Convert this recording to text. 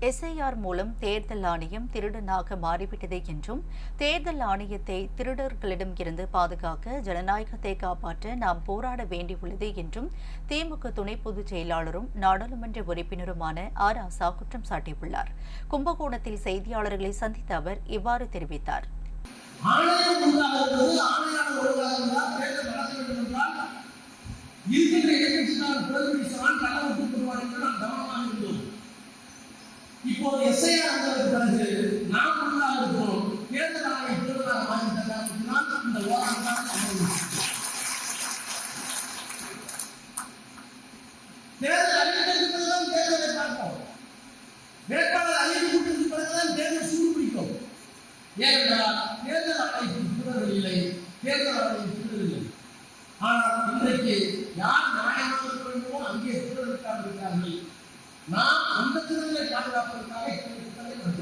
SIR மூலம் தேர்தல் ஆணையம் திருடனாக மாறிவிட்டது என்றும் தேர்தல் ஆணையத்தை திருடர்களிடம் இருந்து பாதுகாக்க ஜனநாயகத்தை காப்பாற்ற நாம் போராட வேண்டியுள்ளது என்றும் திமுக துணை பொதுச் செயலாளரும் நாடாளுமன்ற உறுப்பினருமான ஆர் ஆசா குற்றம் சாட்டியுள்ளார். கும்பகோணத்தில் செய்தியாளர்களை சந்தித்த அவர் இவ்வாறு தெரிவித்தார். ஆணையம் உண்டாகிறது ஆணையாளர் ஒழுங்காக இருந்தால் இப்போது இசையாக வந்ததற்கு பிறகு நாம் உண்டாக இருக்கிறோம். தேர்தல் ஆணையம் தேர்தலாக மாறிவிட்ட காரணத்தினால் இந்த தான் தேர்தல் அறிவித்ததுக்கு பிறகுதான் தேர்தலை பார்ப்போம். வேட்பாளர் அறிவிக்கப்பட்டதுக்கு பிறகுதான் தேர்தல் சூடு பிடிக்கும் ஏனென்றால் தேர்தல் ஆணையத்தின் திருடர்கள் இல்லை தேர்தல் ஆணையம் திருடவில்லை ஆனால் இன்றைக்கு யார் நியாயமாக இருக்க அங்கே திருடர்களுக்காக இருக்கிறார்கள் நாம் அந்த திருடர்களை